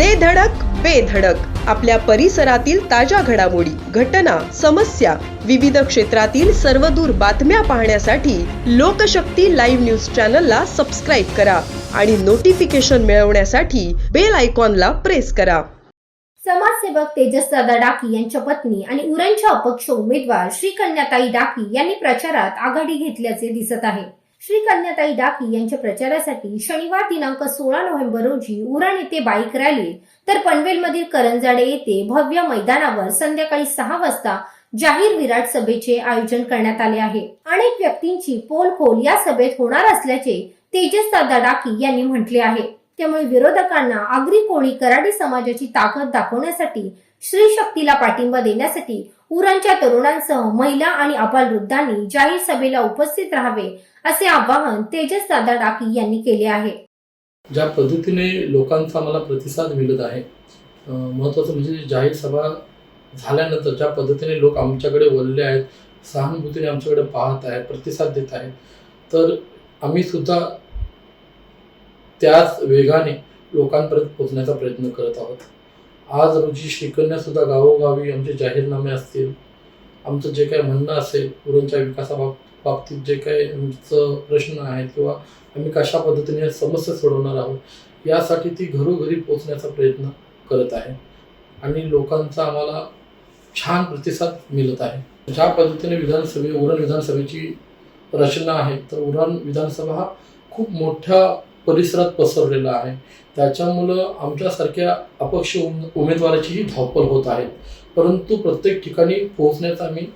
दे धडक बेधडक आपल्या परिसरातील ताज्या घडामोडी घटना समस्या विविध क्षेत्रातील सर्वदूर बातम्या पाहण्यासाठी लोकशक्ती लाईव्ह न्यूज चॅनलला सबस्क्राईब करा आणि नोटिफिकेशन मिळवण्यासाठी बेल आयकॉनला प्रेस करा. समाजसेवक तेजसदादा डाकी यांच्या पत्नी आणि उरणच्या अपक्ष उमेदवार श्री कन्याताई डाकी यांनी प्रचारात आघाडी घेतल्याचे दिसत आहे. श्री कन्याताई डाकी यांच्या प्रचारासाठी शनिवार दिनांक सोळा नोव्हेंबर रोजी उरण येथे बाईक रॅली. तर पनवेलमधील करंजाडे येथे भव्य मैदानावर संध्याकाळी सहा वाजता जाहीर विराट सभेचे आयोजन करण्यात आले आहे. अनेक व्यक्तींची पोल खोल या सभेत होणार असल्याचे तेजस दादा डाकी यांनी म्हटले आहे. त्यामुळे विरोधकांना आगरी कोळी कराडी समाजाची ताकद दाखवण्यासाठी स्त्री शक्तीला पाठिंबा देण्यासाठी उरणच्या तरुणांसह महिला आणि अबालवृद्धांनी जाहीर सभेला उपस्थित राहावे असे आवाहन तेजस दादा डाकी यांनी केले आहे. ज्या पद्धतीने लोकांचा मला प्रतिसाद मिळत आहे महत्वाचं महत्त्वाचं म्हणजे जाहीर सभा झाल्यानंतर ज्या पद्धतीने लोक आमच्याकडे वळले आहेत सहानुभूतीने आमच्याकडे पाहत आहेत प्रतिसाद देत आहेत तर आम्ही सुद्धा त्याच वेगाने लोकांपर्यंत पोहोचण्याचा प्रयत्न करत आहोत. आज रोजी श्रीकन्यासुद्धा गावोगावी आमचे जाहीरनामे असतील आमचं जे काही म्हणणं असेल पुरणच्या विकासाबाब बाबतीत जे काही आमचं प्रश्न आहेत किंवा आम्ही कशा पद्धतीने समस्या सोडवणार आहोत यासाठी ती घरोघरी पोचण्याचा प्रयत्न करत आहे. आणि लोकांचा आम्हाला छान प्रतिसाद मिळत आहे. ज्या पद्धतीने विधानसभे उरण विधानसभेची रचना आहे तर उरण विधानसभा हा खूप मोठ्या परिसरात पसरलेला आहे. त्याच्यामुळं आमच्यासारख्या अपक्ष उम उमेदवाराचीही धावपळ होत आहे. परंतु प्रत्येक ठिकाणी पोहोचण्याचा आम्ही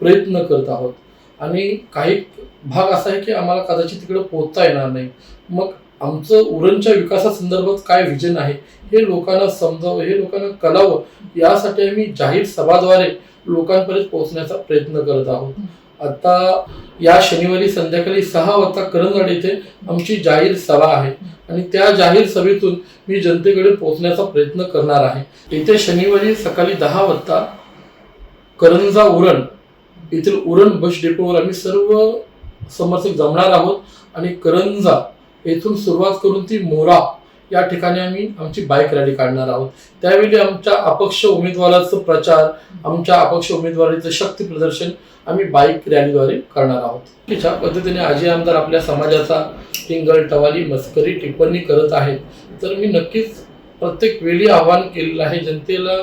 प्रयत्न करत आहोत. आणि काही भाग असा आहे की आम्हाला कदाचित तिकडे पोहोचता येणार नाही. मग आमचं उरणच्या विकासासंदर्भात काय विजन आहे हे लोकांना समजावं हे लोकांना कळावं यासाठी आम्ही जाहीर सभाद्वारे लोकांपर्यंत पोहोचण्याचा प्रयत्न करत आहोत. आता या शनिवारी संध्याकाळी सहा वाजता करंजाड येथे आमची जाहीर सभा आहे. आणि त्या जाहीर सभेतून मी जनतेकडे पोहोचण्याचा प्रयत्न करणार आहे. येथे शनिवारी सकाळी दहा वाजता करंजा उरण येथील उरण बस डेपोवर आम्ही सर्व समर्थक जमणार आहोत. आणि करंजा येथून सुरुवात करून ती मोरा या ठिकाणी आम्ही आमची बाईक रॅली काढणार आहोत. त्यावेळी आमच्या अपक्ष उमेदवाराचं प्रचार आमच्या अपक्ष उमेदवाराचं शक्ती प्रदर्शन आम्ही बाईक रॅलीद्वारे करणार आहोत. ज्या पद्धतीने आजी आमदार आपल्या समाजाचा टिंगल टवाली मस्करी टिप्पणी करत आहेत. तर मी नक्कीच प्रत्येक वेळी आवाहन केलेलं आहे जनतेला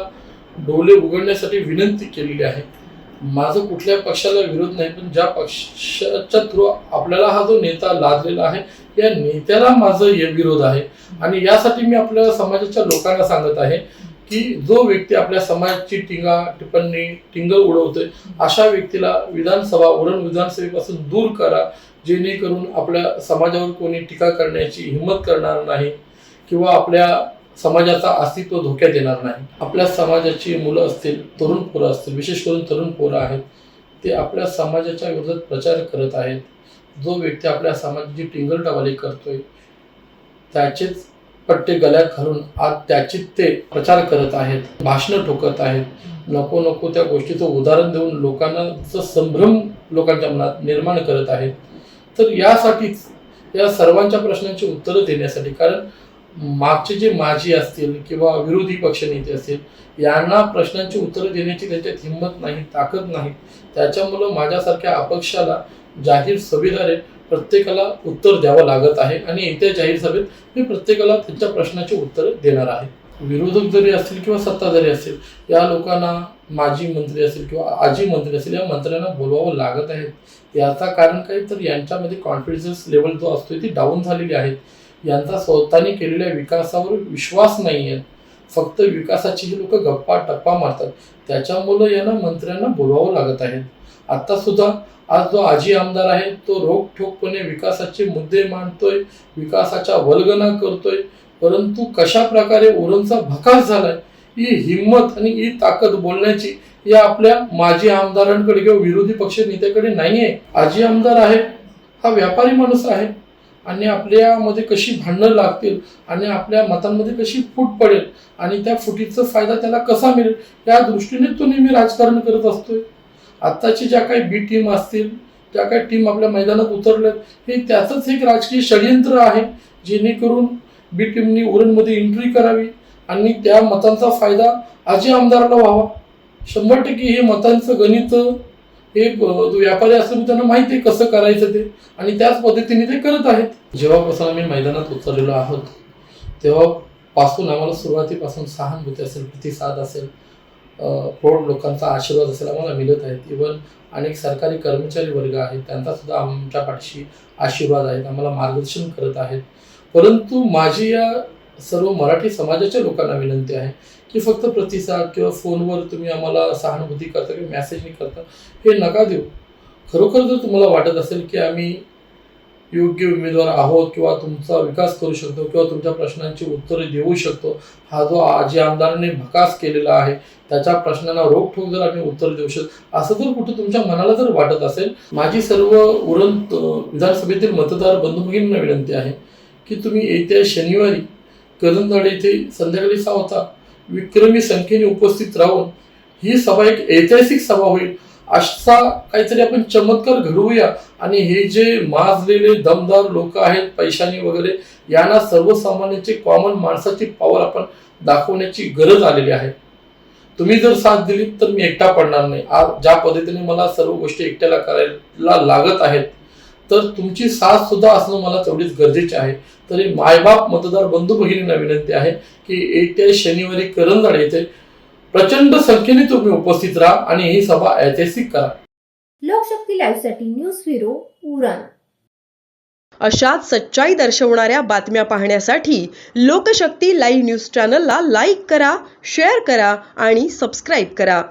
डोले उघडण्यासाठी विनंती केलेली आहे. माझं कुठल्या पक्षाला विरोध नाही पण ज्या पक्षाच्या थ्रू आपल्याला हा जो नेता लादलेला आहे या नेत्याला माझं हे विरोध आहे. आणि यासाठी मी आपल्या समाजाच्या लोकांना सांगत आहे की जो व्यक्ती आपल्या समाजाची टिंगा टिप्पणी टिंगल उडवतोय अशा व्यक्तीला विधानसभा वरण विधानसभेपासून दूर करा. जेणेकरून आपल्या समाजावर कोणी टीका करण्याची हिंमत करणार नाही किंवा आपल्या समाजाचा अस्तित्व धोक्यात येणार नाही. आपल्या समाजाची मुलं असतील तरुण पोरं असतील विशेष करून तरुण पोरं आहेत ते आपल्या समाजाच्या विरोधात प्रचार करत आहेत. जो व्यक्ती आपल्या समाजाची टिंगलटावाली करतोय त्याचेच पट्टे गळ्यात घालून आज त्याची ते प्रचार करत आहेत भाषणं ठोकत आहेत. नको नको त्या गोष्टीचं उदाहरण देऊन लोकांना संभ्रम लोकांच्या मनात निर्माण करत आहेत तर यासाठीच या सर्वांच्या प्रश्नांची उत्तरं देण्यासाठी कारण मागचे जे माजी असतील किंवा विरोधी पक्ष नेते असतील यांना प्रश्नांची उत्तरं देण्याची त्यांच्यात हिंमत नाही ताकद नाही. त्याच्यामुळं माझ्यासारख्या अपक्षाला जाहीर सभेद्वारे प्रत्येकाला उत्तर द्यावं लागत आहे आणि येत्या जाहीर सभेत मी प्रत्येकाला त्यांच्या प्रश्नाची उत्तरं देणार आहे. विरोधक जरी असतील किंवा सत्ताधारी असतील या लोकांना माजी मंत्री असतील किंवा आजी मंत्री असेल या मंत्र्यांना बोलवावं लागत आहे. याचा कारण काय तर यांच्यामध्ये कॉन्फिडन्स लेवल जो असतो ती डाऊन झालेली आहे. यांचा स्वतःने केलेल्या विकासावर विश्वास नाही आहे. फक्त विकासाची ही लोक गप्पा टप्पा मारतात. त्याच्यामुळं यांना मंत्र्यांना बोलवावं लागत आहे. आता सुद्धा आज जो आजी आमदार आहे तो रोखठोकपणे विकासाचे मुद्दे मांडतोय विकासाच्या वल्गना करतोय. परंतु कशा प्रकारे उरणचा भकास झालाय ही हिंमत आणि ही ताकद बोलण्याची या आपल्या माजी आमदारांकडे किंवा विरोधी पक्ष नेत्याकडे नाहीये. आजी आमदार आहे हा व्यापारी माणूस आहे. आणि आपल्यामध्ये कशी भांडणं लागतील आणि आपल्या मतांमध्ये कशी फूट पडेल आणि त्या फुटीचा फायदा त्याला कसा मिळेल या दृष्टीने तो नेहमी राजकारण करत असतोय. आत्ताची ज्या काही बी टीम असतील ज्या काही टीम आपल्या मैदानात उतरल्यात हे त्याचंच एक राजकीय षडयंत्र आहे जेणेकरून बी टीमनी उरणमध्ये एंट्री करावी आणि त्या मतांचा फायदा आजी आमदाराला व्हावा. शंभर टक्के हे मतांचं गणित हे जो व्यापारी असल्यामुळे त्यांना माहिती आहे कसं करायचं ते आणि त्याच पद्धतीने ते करत आहेत. जेव्हापासून आम्ही मैदानात उतरलेलो आहोत तेव्हापासून आम्हाला सुरुवातीपासून सहानुभूती असेल प्रतिसाद असेल प्रौढ लोकांचा आशीर्वाद असेल आम्हाला मिळत आहेत. इवन अनेक सरकारी कर्मचारी वर्ग आहेत त्यांचा सुद्धा आमच्या पाठीशी आशीर्वाद आहेत आम्हाला मार्गदर्शन करत आहेत. परंतु माझी या सर्व मराठी समाजाच्या लोकांना विनंती आहे की फक्त प्रतिसाद किंवा फोनवर तुम्ही आम्हाला सहानुभूती करता किंवा मेसेजनी करता हे नका देऊ. खरोखर जर तुम्हाला वाटत असेल की आम्ही योग्य उमेदवार आहोत किंवा तुमचा विकास करू शकतो किंवा तुमच्या प्रश्नांची उत्तरे देऊ शकतो हा जो आजी आमदारांनी भकास केलेला आहे त्याच्या प्रश्नांना रोखठोक जर आम्ही उत्तर देऊ शकतो असं जर कुठं तुमच्या मनाला जर वाटत असेल माझी सर्व उरंत विधानसभेतील मतदार बंधू भगिनींना विनंती आहे की तुम्ही येत्या शनिवारी कदमदाड येथे संध्याकाळी सहा होता विक्रमी संख्येने उपस्थित राहून ही सभा एक ऐतिहासिक सभा होईल. असा काहीतरी आपण चमत्कार घडवूया. आणि हे जे माजलेले दमदार लोक आहेत पैशाने वगैरे यांना सर्वसामान्यांची कॉमन माणसाची पॉवर आपण दाखवण्याची गरज आलेली आहे. तुम्ही जर साथ दिली तर मी एकटा पडणार नाही. आज ज्या पद्धतीने मला सर्व गोष्टी एकट्याला करायला लागत आहेत तर तुमची साथ सुद्धा असणं मला तेवढीच गरजेचे आहे. तरी मायबाप मतदार बंधू भगिनींना विनंती आहे की येत्या शनिवारी करंजाड येथे प्रचंड संख्येने तुम्ही उपस्थित राहा आणि ही सभा ऐतिहासिक करा. लोकशक्ती लाईव्हसाठी न्यूज ब्युरो उरण. अशाच सच्चाई दर्शवणाऱ्या बातम्या पाहण्यासाठी लोकशक्ती लाईव्ह न्यूज चॅनलला लाईक करा शेअर करा आणि सबस्क्राईब करा.